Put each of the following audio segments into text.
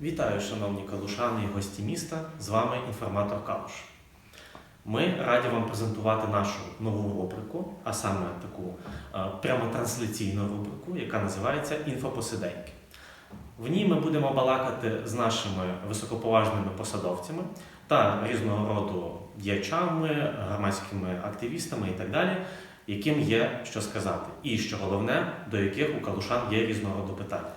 Вітаю, шановні калушани і гості міста. З вами інформатор Калуш. Ми раді вам презентувати нашу нову рубрику, а саме таку е, прямо трансляційну рубрику, яка називається Інфопосиденьки. В ній ми будемо балакати з нашими високоповажними посадовцями та різного роду діячами, громадськими активістами і так далі, яким є що сказати. І що головне, до яких у калушан є різного роду питання.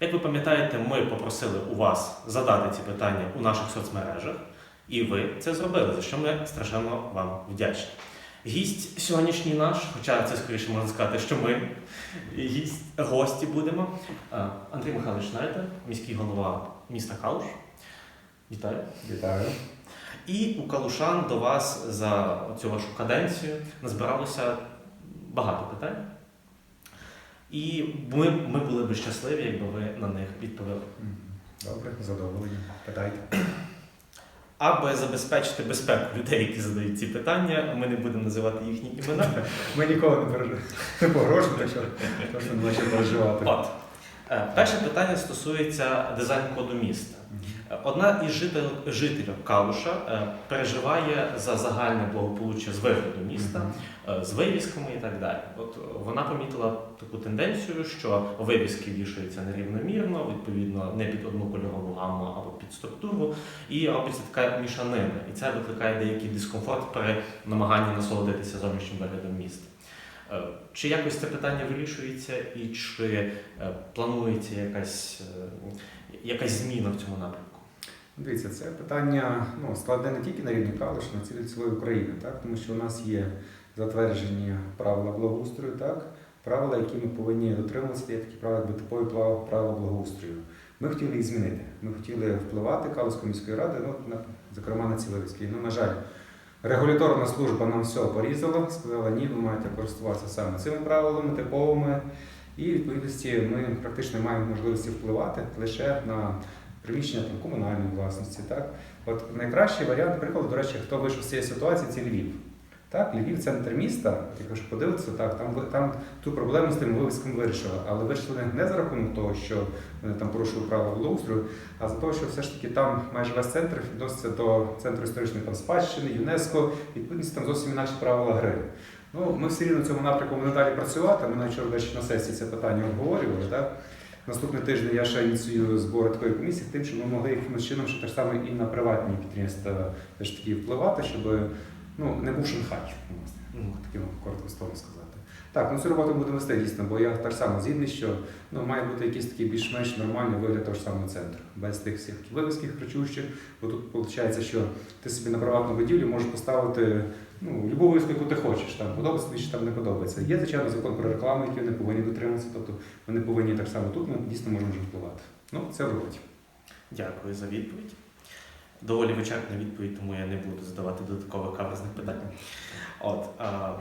Як ви пам'ятаєте, ми попросили у вас задати ці питання у наших соцмережах, і ви це зробили, за що ми страшенно вам вдячні. Гість сьогоднішній наш, хоча це скоріше можна сказати, що ми гість, гості будемо. Андрій Михайлович Шнайдер, міський голова міста Калуш. Вітаю. Вітаю. І у Калушан до вас за цю вашу каденцію назбиралося багато питань. І ми, ми були б щасливі, якби ви на них відповіли. Добре, задоволені. Питайте. Аби забезпечити безпеку людей, які задають ці питання, ми не будемо називати їхні імена. Ми ніколи не погрожуємо, так що не переживати. От. Е, Перше питання стосується дизайн-коду міста. Одна із жителів, Калуша е, переживає за загальне благополуччя з вигляду міста, е, з вивісками і так далі. От вона помітила таку тенденцію, що вивіски вішаються нерівномірно, відповідно, не під одну кольорову гамму або під структуру, і робиться така мішанина. І це викликає деякий дискомфорт при намаганні насолодитися зовнішнім виглядом міста. Е, Чи якось це питання вирішується, і чи е, планується якась, е, якась зміна в цьому напрямку? Дивіться, це питання ну, складне не тільки на рівні Калуша, на цілій цілої України, так? тому що у нас є затверджені правила благоустрою, так? правила, які ми повинні дотримуватися, є такі правила, якби типові правила благоустрою. Ми хотіли їх змінити. Ми хотіли впливати Калуської міської ради, ну, на, зокрема на ці вивіски. Ну, на жаль, регуляторна служба нам все порізала, сказала, ні, ви маєте користуватися саме цими правилами, типовими. І в відповідності ми практично маємо можливості впливати лише на приміщення там, комунальної власності. Так? От найкращий варіант, наприклад, до речі, хто вийшов з цієї ситуації, це Львів. Так, Львів центр міста, якщо подивитися, так, там, там ту проблему з тим вивіском вирішили. Але вирішили не за рахунок того, що вони там порушили правила благоустрою, а за того, що все ж таки там майже весь центр відноситься до центру історичної там, спадщини, ЮНЕСКО, відповідності там зовсім інакші правила гри. Ну, ми все рівно в цьому напрямку будемо далі працювати. Ми навіть вчора на сесії це питання обговорювали. Так? Наступний тиждень я ще ініціюю збори такої комісії, тим, щоб ми могли якимось чином ще так само і на приватні підприємства впливати, щоб ну, не був Шанхай, власне, Мгм. таким коротко словом сказати. Так, ну цю роботу будемо вести дійсно, бо я так само згідний, що ну, має бути якийсь такий більш-менш нормальний вигляд того ж самого центру, без тих всіх вивісків кричущих. Бо тут виходить, що ти собі на приватну будівлю можеш поставити ну, любу вивіску, яку ти хочеш. Там подобається тобі чи там не подобається. Є, звичайно, закон про рекламу, який вони повинні дотримуватися, тобто вони повинні так само тут, ми дійсно можемо вже впливати. Ну, це в роботі. Дякую за відповідь. Доволі вичерпна відповідь, тому я не буду задавати додаткових каверзних питань. От, а,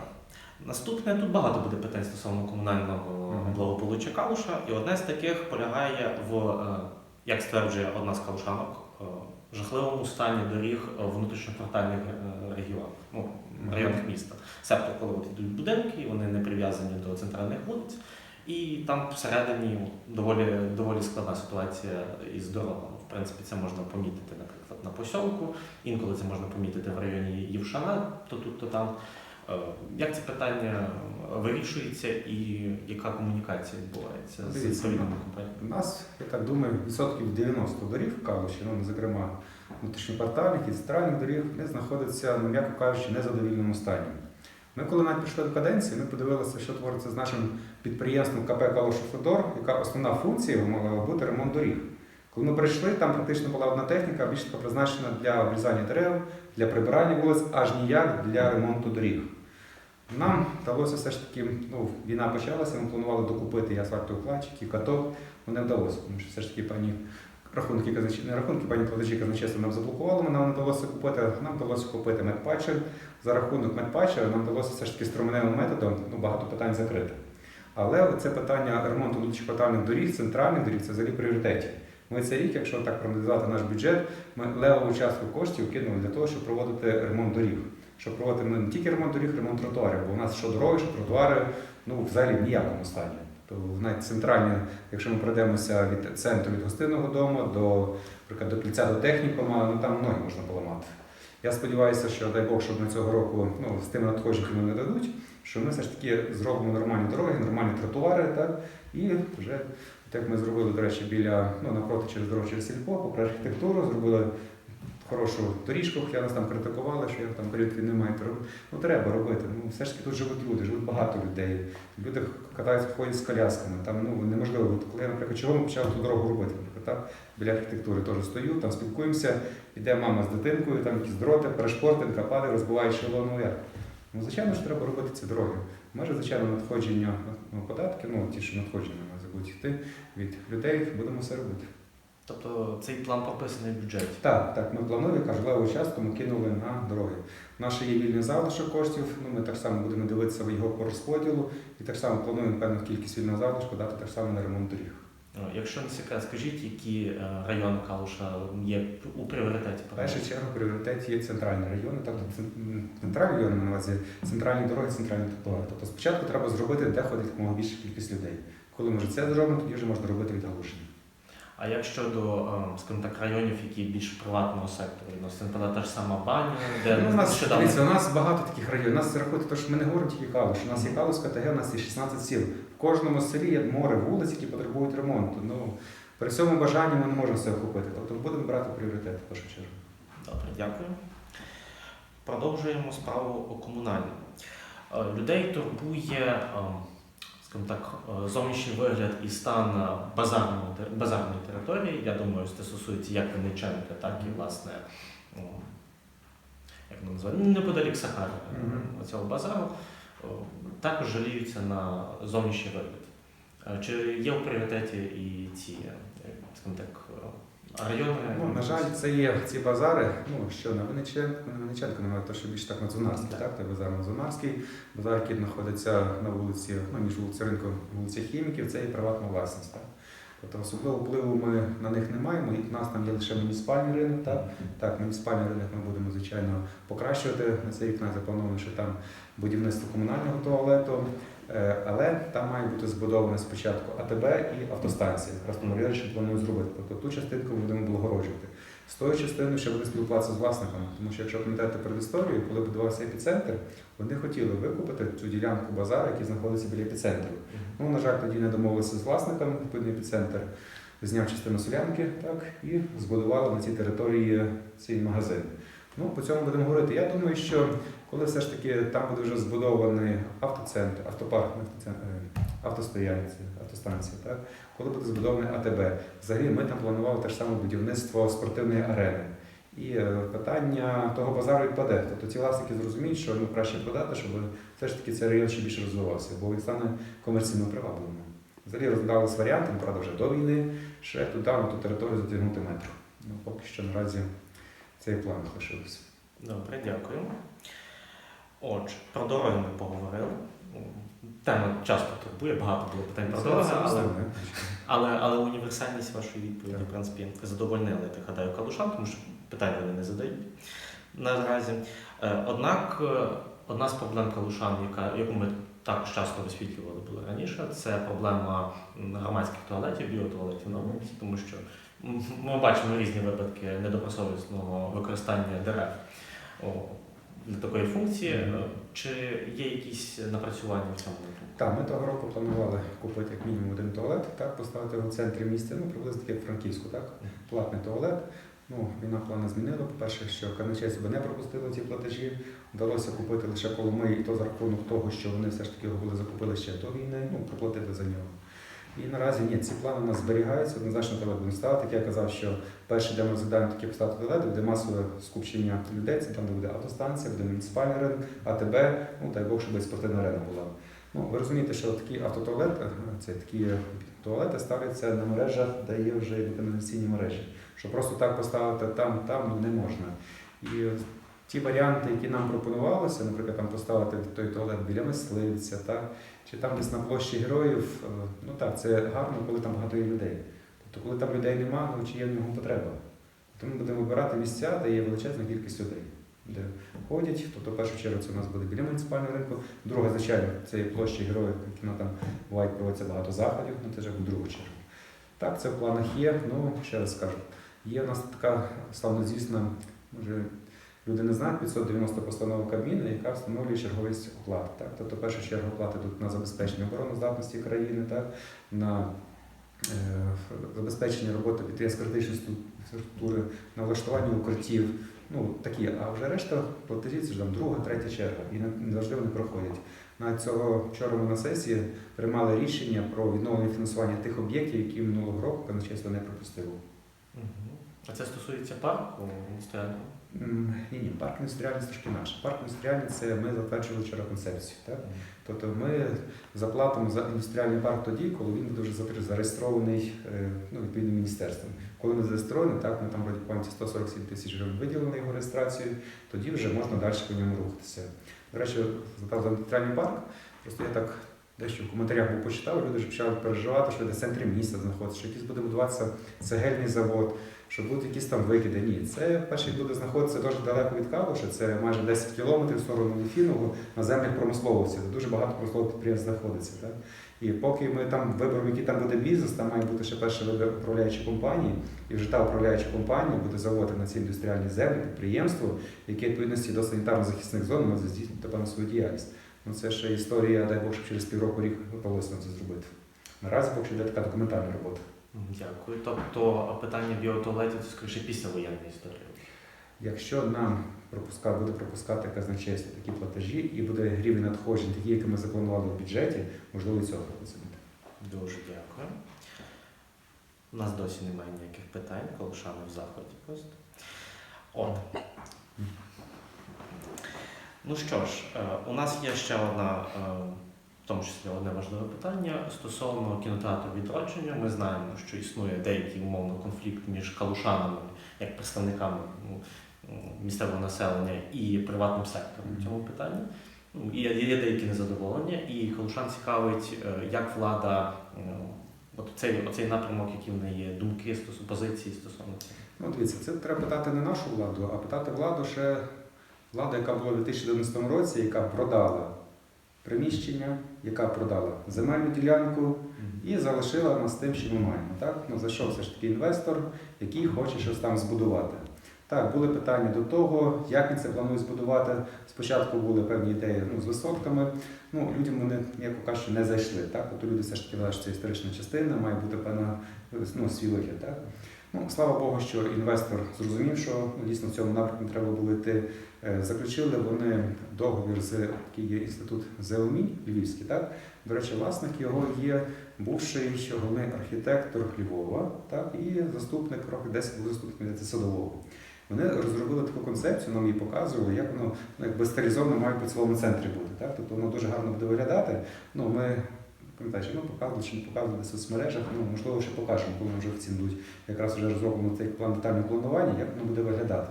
наступне тут багато буде питань стосовно комунального благополуччя Калуша, і одне з таких полягає в, е, як стверджує одна з калушанок, е, жахливому стані доріг внутрішньоквартальних е, регіонах, ну, районах міста. Себто, коли от йдуть будинки, вони не прив'язані до центральних вулиць, і там всередині доволі, доволі складна ситуація із дорогами. В принципі, це можна помітити, на посьолку, інколи це можна помітити в районі Євшана, то тут, то там. Е, Як це питання вирішується і яка комунікація відбувається з Дивіться, відповідними компаніями? У нас, я так думаю, відсотків 90 доріг в Калуші, ну, зокрема, внутрішньоквартальних і центральних доріг, вони знаходяться, ну, м'яко кажучи, незадовільному стані. Ми, коли навіть прийшли до каденції, ми подивилися, що твориться з нашим підприємством КП «Калушофедор», яка основна функція мала бути ремонт доріг. Коли ми прийшли, там практично була одна техніка, більш така призначена для обрізання дерев, для прибирання вулиць, аж ніяк для ремонту доріг. Нам вдалося все ж таки, ну, війна почалася, ми планували докупити і асфальтоукладчик, і каток, але не вдалося, тому що все ж таки пані рахунки не рахунки, пані платежі казначейства нам заблокували, нам не вдалося купити, нам вдалося купити медпатчер. За рахунок медпатчера нам вдалося все ж таки струменевим методом ну, багато питань закрити. Але це питання ремонту внутрішньоквартальних доріг, центральних доріг це взагалі пріоритеті. Ми цей рік, якщо так проаналізувати наш бюджет, ми левову частку коштів кинули для того, щоб проводити ремонт доріг. Щоб проводити не тільки ремонт доріг, ремонт тротуарів, бо у нас що дороги, що тротуари, ну взагалі в ніякому стані. То навіть центральні, якщо ми пройдемося від центру від гостинного дому до, наприклад, до кільця до технікума, ну там ноги можна поламати. Я сподіваюся, що дай Бог, щоб на цього року ну, з тими надходженнями вони дадуть, що ми все ж таки зробимо нормальні дороги, нормальні тротуари, так, і вже так ми зробили, до речі, біля ну, напроти через дорогу через сільпо, попри архітектуру, зробили хорошу доріжку, хоча нас там критикували, що я там період війни маю робити. Ну треба робити. Ну все ж таки тут живуть люди, живуть багато людей. Люди катаються, ходять з колясками. Там ну неможливо. Коли, я, наприклад, чого ми почали ту дорогу робити? Так? Біля архітектури теж стою, там спілкуємося, йде мама з дитинкою, там якісь дроти, перешпортинка, падає, розбиває шилону як. Ну, звичайно ж, треба робити ці дороги. Може, звичайно, надходження ну, податки, ну ті, що надходження на будуть йти від людей, будемо все робити. Тобто цей план прописаний в бюджеті. Так, так, ми плануємо, кажу, леву частку ми кинули на дороги. Наш є вільний залишок коштів, ну, ми так само будемо дивитися його по розподілу і так само плануємо певну кількість вільного залишку дати так само на ремонт доріг. Якщо не секрет, скажіть, які е, райони Калуша є у пріоритеті? В першу чергу пріоритет є центральні райони, тобто цен- центральні райони на увазі центральні дороги, центральні тротуари. Тобто спочатку треба зробити, де ходить якомога більша кількість людей. Коли ми вже це зробимо, тоді вже можна робити відгалушення. А як щодо, е, скажімо так, районів, які більш приватного сектору відносин, та ж сама баня, де Ну, у нас дивіться, у нас багато таких районів. У нас рахуйте, то що ми не говоримо тільки Калуш. У нас є Калуська ТГ, у нас є 16 сіл. В кожному селі є море вулиць, які потребують ремонту. Ну при цьому бажанні ми не можемо все охопити. Тобто будемо брати пріоритет в першу чергу. Добре, дякую. Продовжуємо справу комунальну. Е, Людей турбує, е, скажімо так, е, зовнішній вигляд і стан е, базарної території. Я думаю, це стосується як Винниченка, так і власне. Як воно називається? Неподалік Сахари mm-hmm. цього базару. Також жаліються на зовнішній вигляд. Е, Чи є у пріоритеті і ці, е, скажімо так, е, райони? Ну, на жаль, це є ці базари. Ну що на Винниченко, на Винниченко немає, то що більше так на Дзунарський, Так. так? Той базар на Дзунарський. Базар, який знаходиться на вулиці, ну між вулицею ринку, вулиця Хіміків, це є приватна власність. Так? Тобто особливого впливу ми на них не маємо. І в нас там є лише муніципальний ринок. Так, так муніципальний ринок ми будемо звичайно покращувати. На цей нас заплановано, що там будівництво комунального туалету. Е, Але там має бути збудоване спочатку АТБ і автостанція. Раз тому Юрійович планує зробити. Тобто ту частинку ми будемо облагороджувати. З тою частиною ще буде спілкуватися з власниками, тому що якщо пам'ятаєте перед історією, коли будувався епіцентр, вони хотіли викупити цю ділянку базару, який знаходиться біля епіцентру. Ну, на жаль, тоді не домовилися з власниками, відповідний епіцентр зняв частину солянки так, і збудували на цій території цей магазин. Ну, по цьому будемо говорити. Я думаю, що коли все ж таки там буде вже збудований автоцентр, автопарк, е, автостоянці, автостанція, так? коли буде збудований АТБ. Взагалі ми там планували те ж саме будівництво спортивної арени. І е, питання того базару відпаде. Тобто ці власники зрозуміють, що ну, краще продати, щоб все ж таки цей район ще більше розвивався, бо він стане комерційно привабливим. Взагалі розглядались варіанти, ну, правда, вже до війни, ще туди, на ту територію затягнути метро. Ну, поки що наразі цей план лишився. Добре, дякую. Отже, про дороги ми поговорили. Тема часто турбує, багато було питань про дороги, але, але, але універсальність вашої відповіді, в принципі, задовольнили, я так гадаю, калушан, тому що питань вони не задають наразі. Е, Однак, е, одна з проблем калушан, яка, яку ми також часто висвітлювали були раніше, це проблема громадських туалетів, біотуалетів на вулиці, тому що ми бачимо різні випадки недобросовісного використання дерев о, для такої функції. Е, Чи є якісь напрацювання в цьому напрямку? Так, ми того року планували купити як мінімум один туалет, так, поставити його в центрі міста, ну приблизно як Франківську, так? Платний туалет. Ну, війна плани змінила. По-перше, що казначейство не пропустило ці платежі. Вдалося купити лише Коломиї, і то за рахунок того, що вони все ж таки його були закупили ще до війни, ну, проплатили за нього. І наразі ні, ці плани у нас зберігаються, однозначно туалет будемо ставити. Як я казав, що перше, де ми розглядаємо такі поставити туалет, буде масове скупчення людей, це там де буде автостанція, буде муніципальний ринок, АТБ, ну дай Бог, щоб і спортивна арена була. Ну, ви розумієте, що такі автотуалети, це такі туалети ставляться на мережах, де є вже каналізаційні мережі. Що просто так поставити там, там не можна. І ті варіанти, які нам пропонувалися, наприклад, там поставити той туалет біля мисливця, так, чи там десь на площі героїв, е, ну так, це гарно, коли там багато є людей. Тобто, коли там людей немає, ну чи є в нього потреба. Тому будемо вибирати місця, де є величезна кількість людей. де ходять. Тобто, в першу чергу, це у нас буде біля муніципального ринку. Друга, звичайно, це є площа героїв, які там бувають проводиться багато заходів, ну це в другу чергу. Так, це в планах є. Ну, ще раз скажу, є у нас така славнозвісна, може, люди не знають, 590 постанова Кабміну, яка встановлює черговість оплат. Так? Тобто, в першу чергу оплати тут на забезпечення обороноздатності країни, так? на е, забезпечення роботи підприємств критичної структури, на влаштування укриттів. Ну, такі, а вже решта платежі це ж там друга, третя черга, і не завжди вони проходять. На цього вчора ми на сесії приймали рішення про відновлення фінансування тих об'єктів, які минулого року казначейство не пропустило. А це стосується парку індустріального? Ні, ні, парк індустріальний трошки наш. Парк індустріальний це ми затверджували вчора концепцію. Так? Тобто ми заплатимо за індустріальний парк тоді, коли він буде вже зареєстрований е, ну, відповідним міністерством. Коли він зареєстрований, так, ми там по 147 тисяч гривень виділили на його реєстрацію, тоді вже можна далі по ньому рухатися. До речі, за індустріальний парк, просто я так дещо в коментарях був почитав, люди вже почали переживати, що де в центрі міста знаходиться, що якийсь буде будуватися цегельний завод, що будуть якісь там викиди. Ні, це перший буде знаходитися дуже далеко від Калуша, це майже 10 кілометрів в сторону Ліфінового на землях промисловості, де дуже багато промислових підприємств знаходиться. Так? І поки ми там виберемо, який там буде бізнес, там має бути ще перший вибір управляючої компанії, і вже та управляюча компанія буде заводити на ці індустріальні землі підприємство, яке відповідності до санітарно-захисних зон може здійснити певну свою діяльність. Ну це ще історія, дай Бог, щоб через півроку рік вдалося нам це зробити. Наразі поки що йде така документальна робота. Дякую. Тобто питання біотуалетів це скоріше після воєнної історії. Якщо нам пропуска, буде пропускати казначейство такі платежі і буде рівень надходжень, такі, які ми запланували в бюджеті, можливо, і цього буде. Дуже дякую. У нас досі немає ніяких питань, колишани в заході просто. От. Ну що ж, е, у нас є ще одна, е, в тому числі одне важливе питання стосовно кінотеатру відродження. Ми знаємо, що існує деякий умовно конфлікт між калушанами, як представниками ну, місцевого населення і приватним сектором в цьому питанні. І є, деякі незадоволення, і Калушан цікавить, е, як влада, от цей, оцей напрямок, які в неї є, думки, позиції стосовно цього. Ну, дивіться, це треба питати не нашу владу, а питати владу ще владу, яка була у 2011 році, яка продала приміщення, яка продала земельну ділянку і залишила нас тим, що ми маємо. Так? Ну, зайшов все ж таки інвестор, який хоче щось там збудувати. Так, були питання до того, як він це планує збудувати. Спочатку були певні ідеї ну, з висотками. Ну, людям вони, як кажучи, не зайшли. Так? Тобто люди все ж таки вважають, що це історична частина, має бути певна ну, свій. Так? Ну, слава Богу, що інвестор зрозумів, що ну, дійсно в цьому напрямку треба було йти. Е, Заключили вони договір з такий є інститут ЗЕОМІ Львівський. Так? До речі, власник його є бувший головний архітектор Львова, так, і заступник, років 10 був заступник садового. Вони розробили таку концепцію, нам її показували, як воно ну, якби стилізовано має в цілому центрі бути. Так? Тобто воно дуже гарно буде виглядати. Ну, ми пам'ятаєте, ну, показували чи не показували в соцмережах, ну, можливо, ще покажемо, коли ми вже офіційно будуть якраз вже розроблено цей план детального планування, як воно буде виглядати.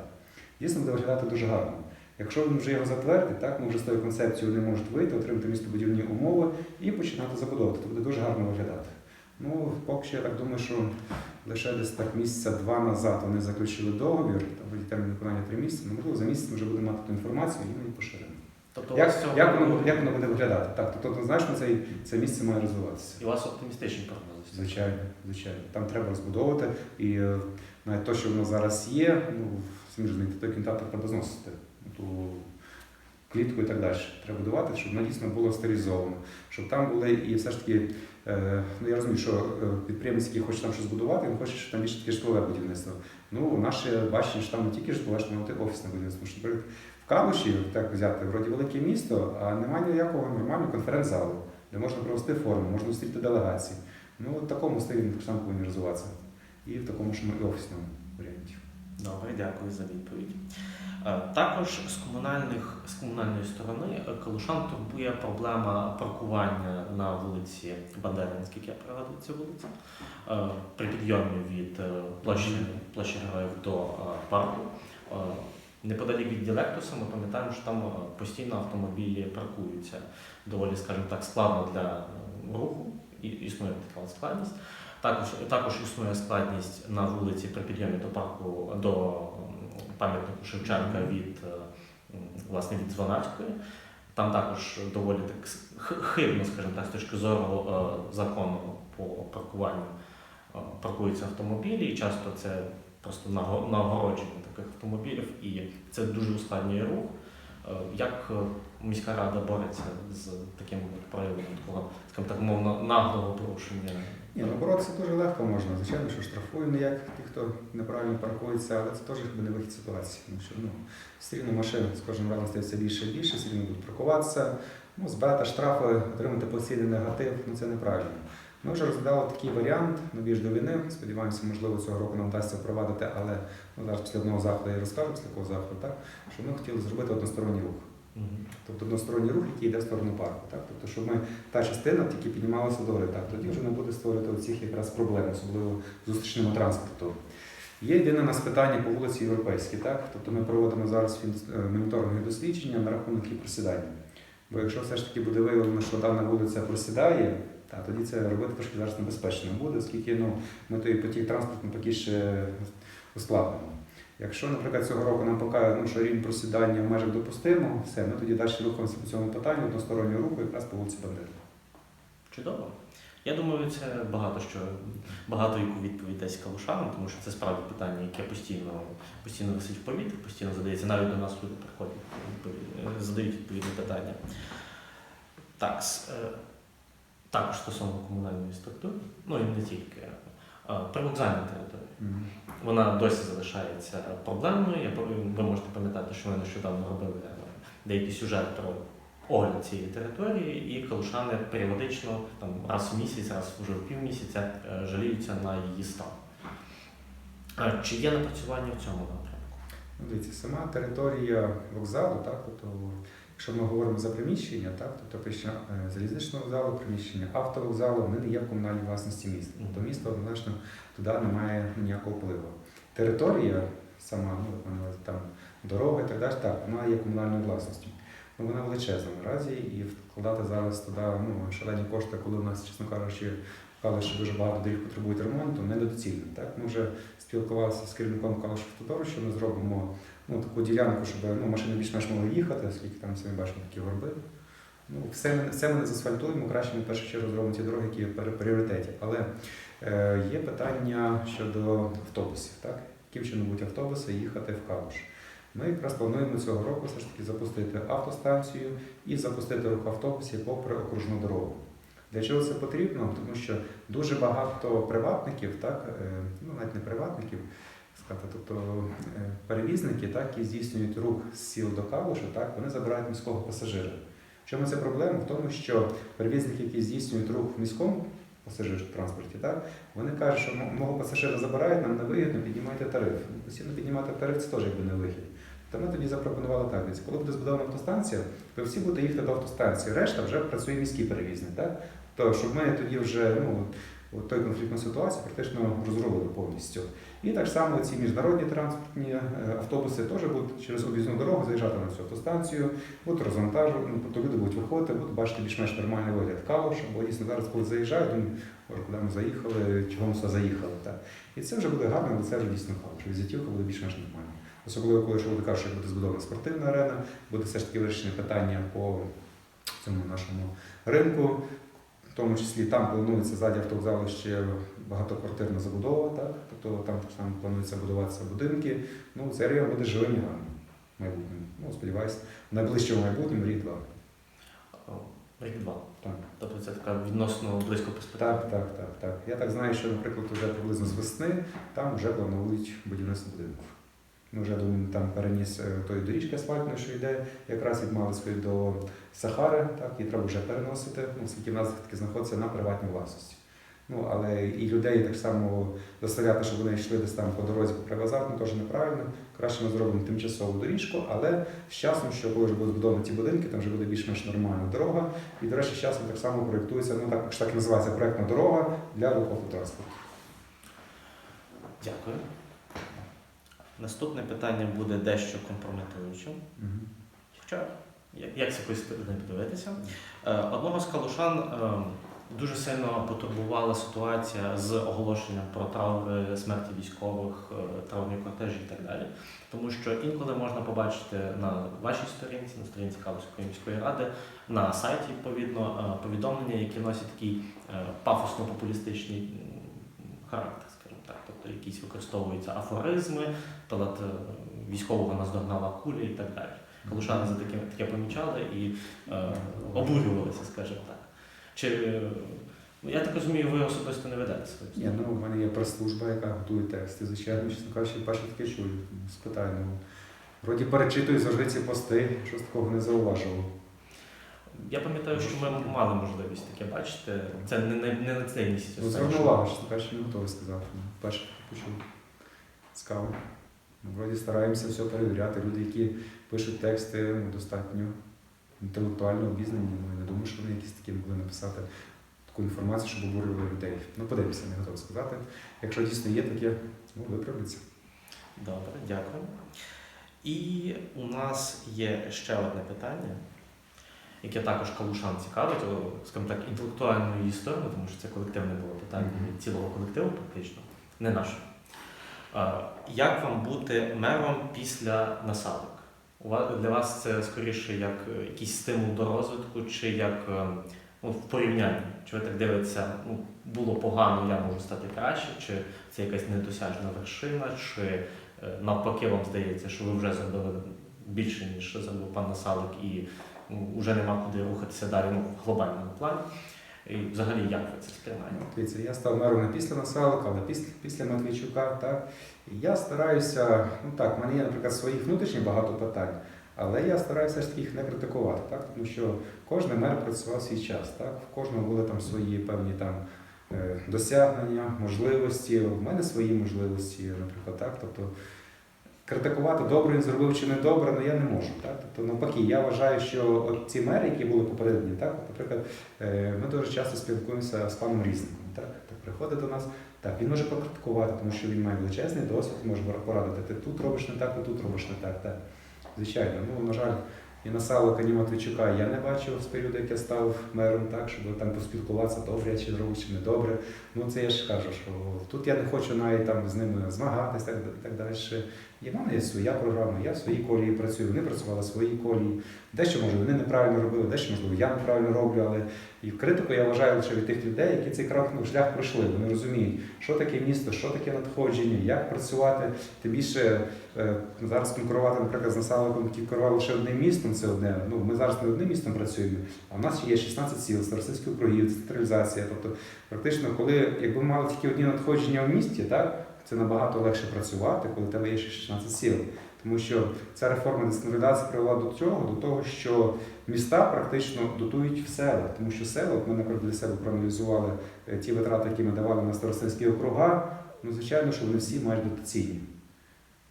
Дійсно буде виглядати дуже гарно. Якщо він вже його затвердить, так, ми вже з тою концепцією вони можуть вийти, отримати містобудівні умови і починати забудовувати. Це буде дуже гарно виглядати. Ну, поки що я так думаю, що лише десь так місяця два назад вони заключили договір, там термін виконання три місяці, ну, можливо, за місяць ми вже будемо мати ту інформацію і ми її поширимо. Тобто Як, цього як, воно, як воно буде виглядати? Так, тобто однозначно цей, це місце має розвиватися. і у вас оптимістичні прогнози? Звичайно, звичайно. Там треба розбудовувати. І е, навіть те, що воно зараз є, ну, самі знаєте, той кінотеатр треба зносити. Ту клітку і так далі. Треба будувати, щоб воно дійсно було стерилізовано. Щоб там були і все ж таки, е, ну я розумію, що е, підприємець, який хоче там щось будувати, він хоче, щоб там більше таке житлове будівництво. Ну, наше бачення, що там не тільки житлове, що там офісне будівництво. Що, наприклад, в Калуші, так взяти, вроді велике місто, а немає ніякого нормального конференц-залу, де можна провести форум, можна зустріти делегації. Ну, в такому стилі так само повинен розвиватися. І в такому ж і офісному варіанті. Добре, дякую за відповідь. Е, Також з комунальних з комунальної сторони е, Калушан турбує проблема паркування на вулиці Бандеринській, як я пригадую цю вулицю, е, при підйомі від площі, площі героїв до парку. Неподалік від Ділектуса ми пам'ятаємо, що там постійно автомобілі паркуються доволі, скажімо так, складно для руху, існує така складність. Також, також існує складність на вулиці при підйомі до парку до пам'ятнику Шевченка від е, власне від Звонарської. Там також доволі так хибно, скажімо так, з точки зору е, закону по паркуванню е, паркуються автомобілі, і часто це просто наго- нагородження таких автомобілів, і це дуже ускладнює рух. Як міська рада бореться з таким проявом такого, скажімо так, мовно наглого порушення? Ні, ну боротися дуже легко можна. Звичайно, що штрафуємо як ті, хто неправильно паркується, але це теж не вихід ситуації. Тому що ну, все рівно машин з кожним разом стається більше і більше, все рівно будуть паркуватися. Ну, збирати штрафи, отримати постійний негатив, ну це неправильно. Ми вже розглядали такий варіант, ну більш до війни. Сподіваємося, можливо, цього року нам вдасться впровадити, але ну, зараз після одного заходу я розкажу, після якого заходу, так, що ми хотіли зробити односторонній рух. Тобто односторонній рух, який йде в сторону парку. Так? Тобто, щоб ми та частина тільки піднімалася догори, так? тоді вже не буде створювати оцих якраз проблем, особливо зустрічному транспорту. Є єдине нас питання по вулиці Європейській, так? Тобто ми проводимо зараз е, моніторингові дослідження на рахунок її просідання. Бо якщо все ж таки буде виявлено, що дана вулиця просідає, та, тоді це робити трошки зараз небезпечно буде, оскільки ну, ми той потік транспорту поки ще ускладнимо. Якщо, наприклад, цього року нам покаже, ну, що рівень просідання в межах допустимо, все, ми тоді далі рухаємося по цьому питанню одностороннього руху якраз по вулиці Бандери. Чудово. Я думаю, це багато що багато яку відповідь дасть калушанам, тому що це справді питання, яке постійно, постійно висить в повітрі, постійно задається. Навіть до нас люди приходять, е, задають відповідні питання. Так, е, також стосовно комунальної структури, ну і не тільки. Привокзальна територія. Вона досі залишається проблемною. Я ви можете пам'ятати, що ми нещодавно робили е, деякий сюжет про огляд цієї території, і калушани періодично, там раз в місяць, раз вже в півмісяця е, жаліються на її стан. Чи є напрацювання в цьому напрямку? Дивіться, сама територія вокзалу, так, тобто, якщо ми говоримо за приміщення, так, тобто залізничного вокзалу, приміщення автовокзалу, вони не є в комунальній власності міста. Тобто місто однозначно туди не має ніякого впливу. Територія сама, ну, там дорога і так далі, так, вона є комунальною власністю. Ну, вона величезна наразі і вкладати зараз туди ну, шалені кошти, коли у нас, чесно кажучи, Калуш що дуже багато доріг потребують ремонту, недоцільно. Так? Ми вже спілкувалися з керівником Калуш Автодору, що ми зробимо ну, таку ділянку, щоб ну, машини більш-менш могли їхати, оскільки там самі бачимо такі горби. Ну, все, ми, все ми не засфальтуємо, краще ми в першу чергу зробимо ті дороги, які в пріоритеті. Але е, є питання щодо автобусів. Так? Яким чином будуть автобуси їхати в Калуш? Ми якраз плануємо цього року все ж таки запустити автостанцію і запустити рух автобусів попри окружну дорогу. Для чого це потрібно? Тому що дуже багато приватників, так, е, ну навіть не приватників, сказати, тобто е, перевізники, так, які здійснюють рух з сіл до Калуша, так, вони забирають міського пасажира. В чому це проблема? В тому, що перевізники, які здійснюють рух в міському пасажирському транспорті, так, вони кажуть, що «Мо- мого пасажира забирають, нам не вигідно, піднімайте тариф. Ну, Постійно піднімати тариф це теж якби не вихід. То ми тоді запропонували так. Коли буде збудована автостанція, то всі будуть їхати до автостанції. Решта вже працює міський перевізник. Так? То щоб ми тоді вже ну, той конфліктну ситуацію практично розробили повністю. І так само ці міжнародні транспортні е, автобуси теж будуть через об'їзну дорогу заїжджати на цю автостанцію, будуть розвантажувати, ну, тобто люди будуть виходити, будуть бачити більш-менш нормальний вигляд калуша, бо дійсно зараз, коли заїжджають, думаю, куди ми заїхали, чого ми сюди заїхали. Так? І це вже буде гарно, бо це вже дійсно калуш. Візитівка буде більш-менш нормальна. Особливо, коли що кажуть, що буде збудована спортивна арена, буде все ж таки вирішення питання по цьому нашому ринку. В тому числі там планується ззаді автовокзалу ще багатоквартирна забудова, так? тобто там так само планується будуватися будинки. Ну, цей район буде живим і гарним в майбутньому. Ну, сподіваюся, в найближчому майбутньому рік-два. Рік-два. Так. Тобто це така відносно близько перспектива. Так, так, так, так. Я так знаю, що, наприклад, вже приблизно з весни там вже планують будівництво будинку. Ми вже думаємо, там переніс е, тої доріжки асфальтної, що йде якраз від Малицької до Сахари, так, її треба вже переносити, ну, оскільки в нас таки знаходиться на приватній власності. Ну, але і людей так само заставляти, щоб вони йшли десь там по дорозі по привазах, ну, теж неправильно. Краще ми зробимо тимчасову доріжку, але з часом, що коли вже будуть збудовані ці будинки, там вже буде більш-менш нормальна дорога. І, до речі, з часом так само проєктується, ну так, так і називається проєктна дорога для руху автотранспорту. Дякую. Наступне питання буде дещо компрометуючим. Хоча, як, з якоїсь сторони подивитися, Е, одного з калушан е, дуже сильно потурбувала ситуація з оголошенням про траури смерті військових, е, кортежі і так далі. Тому що інколи можна побачити на вашій сторінці, на сторінці Калузької міської ради, на сайті відповідно повідомлення, які носять такий пафосно-популістичний характер. Тобто якісь використовуються афоризми, палат е, військового наздогнала куля і так далі. Калушани за таке, таке помічали і е, обурювалися, скажімо так. Чи е, ну, я так розумію, ви особисто не ведете свою Ні, ну в мене є прес-служба, яка готує тексти. Звичайно, чесно кажучи, перше таке чую. Спитаю. Вроді перечитую завжди ці пости, щось такого не зауважував. Я пам'ятаю, що ми мали можливість таке бачити. Це не, не, не на цей місяць. Ну, звернув увагу, чесно кажучи, не готовий сказав. Ну, Перше почув. Цікаво. Ну, вроді стараємося все перевіряти. Люди, які пишуть тексти, ну, достатньо інтелектуально обізнані. Ну, я не думаю, що вони якісь такі могли написати таку інформацію, щоб обурювали людей. Ну, подивимося, не готовий сказати. Якщо дійсно є таке, ну, виправиться. Добре, дякую. І у нас є ще одне питання, яке також Калушан цікавить, скажімо так, інтелектуальної сторони, тому що це колективне було питання Мгм. від цілого колективу, практично, не наше. Як вам бути мером після насадок? Для вас це скоріше як е, якийсь стимул до розвитку, чи як е, ну, в порівнянні? Чи ви так дивитеся, ну, було погано, я можу стати краще, чи це якась недосяжна вершина, чи е, навпаки вам здається, що ви вже зробили більше, ніж зробив пан Насалик, і вже нема куди рухатися далі ну, в глобальному плані. І взагалі як ви це сприймаєте? Ну, Дивіться, я став мером не після Насалика, але після, після Матвійчука. Так? Я стараюся, ну так, в мене є, наприклад, своїх внутрішніх багато питань, але я стараюся ж таки їх не критикувати, так? тому що кожен мер працював свій час. Так? В кожного були там свої певні там, е, досягнення, можливості, в мене свої можливості, наприклад, так. Тобто, Критикувати добре він зробив чи не добре, ну я не можу. Так? Тобто, навпаки, я вважаю, що ці мери, які були попередні, так, наприклад, е, ми дуже часто спілкуємося з паном Різником. Так? так приходить до нас, так, він може покритикувати, тому що він має величезний досвід, може порадити. Ти тут робиш не так, ти тут робиш не так. так. Звичайно, ну, на жаль, і на Савика, ні Матвійчука я не бачив з періоду, як я став мером, так, щоб там поспілкуватися, добре я чи робив, чи не добре. Ну це я ж кажу, що тут я не хочу навіть там з ними змагатися так, так далі. І в мене є своя програма, я в своїй колії працюю, вони працювали в своїй колії. Дещо, може, вони неправильно робили, дещо, можливо, я неправильно роблю, але і критику я вважаю лише від тих людей, які цей крок ну, шлях пройшли. Вони розуміють, що таке місто, що таке надходження, як працювати. Тим більше е, зараз конкурувати, наприклад, з населенням, які керували лише одним містом, це одне. Ну, ми зараз не одним містом працюємо, а в нас є 16 сіл, старостинських округів, централізація. Тобто, практично, коли якби ми мали тільки одні надходження в місті, так, це набагато легше працювати, коли в тебе є ще 16 сіл. Тому що ця реформа децентралізації привела до цього, до того, що міста практично дотують в села, тому що села, от ми, наприклад, для себе проаналізували е, ті витрати, які ми давали на старостинські округа, ну, звичайно, що вони всі майже дотаційні.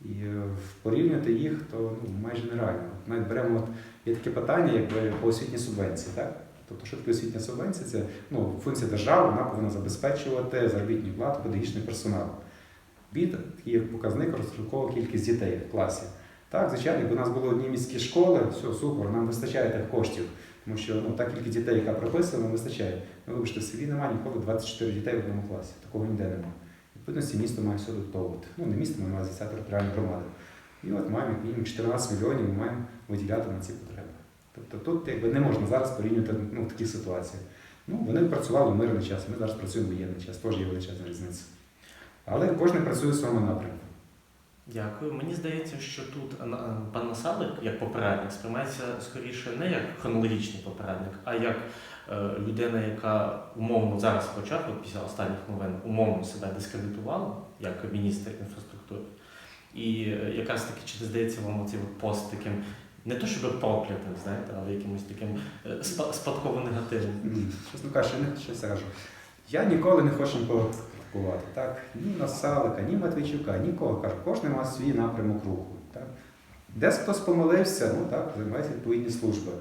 І е, порівняти їх, то ну, майже нереально. Навіть беремо, от, є таке питання, якби по освітній субвенції, так? Тобто, що таке освітня субвенція? Це ну, функція держави, вона повинна забезпечувати заробітну плату педагогічний персонал. Від є показник розрахункова кількість дітей в класі. Так, звичайно, якби у нас були одні міські школи, все супер, нам вистачає тих коштів. Тому що ну, та кількість дітей, яка прописана, вистачає. Ну, вибачте, в селі немає ніколи 24 дітей в одному класі. Такого ніде немає. Відповідності місто має все дотовувати. Ну, не місто, ми маємо за територіальні громади. І от маємо як мінімум 14 мільйонів, ми маємо виділяти на ці потреби. Тобто тут якби не можна зараз порівнювати ну, такі ситуації. Ну, вони працювали в мирний час, ми зараз працюємо в воєнний час, теж є величезна різниця. Але кожен працює в своєму напрямку. Дякую. Мені здається, що тут пан Насалик, як попередник, сприймається скоріше не як хронологічний попередник, а як е, людина, яка умовно зараз от після останніх новин, умовно себе дискредитувала як міністр інфраструктури. І е, якраз таки, чи не здається вам оцей пост таким, не то щоб проклятим, знаєте, але якимось таким е, спадково негативним. Чесно кажучи, не щось кажу. Я ніколи не хочу нікого. Так? Ні Насалика, ні Матвійчука, нікого кажу. Кожен має свій напрямок руху. Так? Десь хтось помилився, ну так, займається відповідні служби.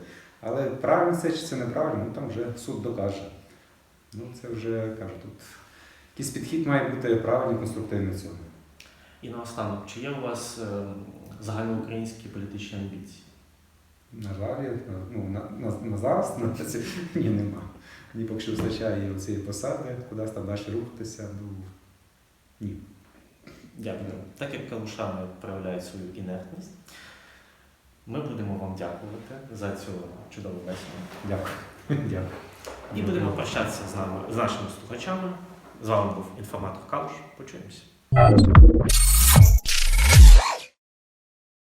Але правильно це чи це неправильно, ну там вже суд докаже. Ну це вже кажу, тут якийсь підхід має бути правильний, конструктивний цього. І наостанок, чи є у вас е, загальноукраїнські політичні амбіції? На жаль, ну, на, на, на зараз на ні, нема. Мені поки що вистачає цієї посади, кудись там далі рухатися. Ну, ні. Дякую. Так як калушани проявляють свою інертність, ми будемо вам дякувати за цю чудову бесіду. Дякую. Дякую. І будемо прощатися з нами, з нашими слухачами. З вами був інформатор Калуш. Почуємося.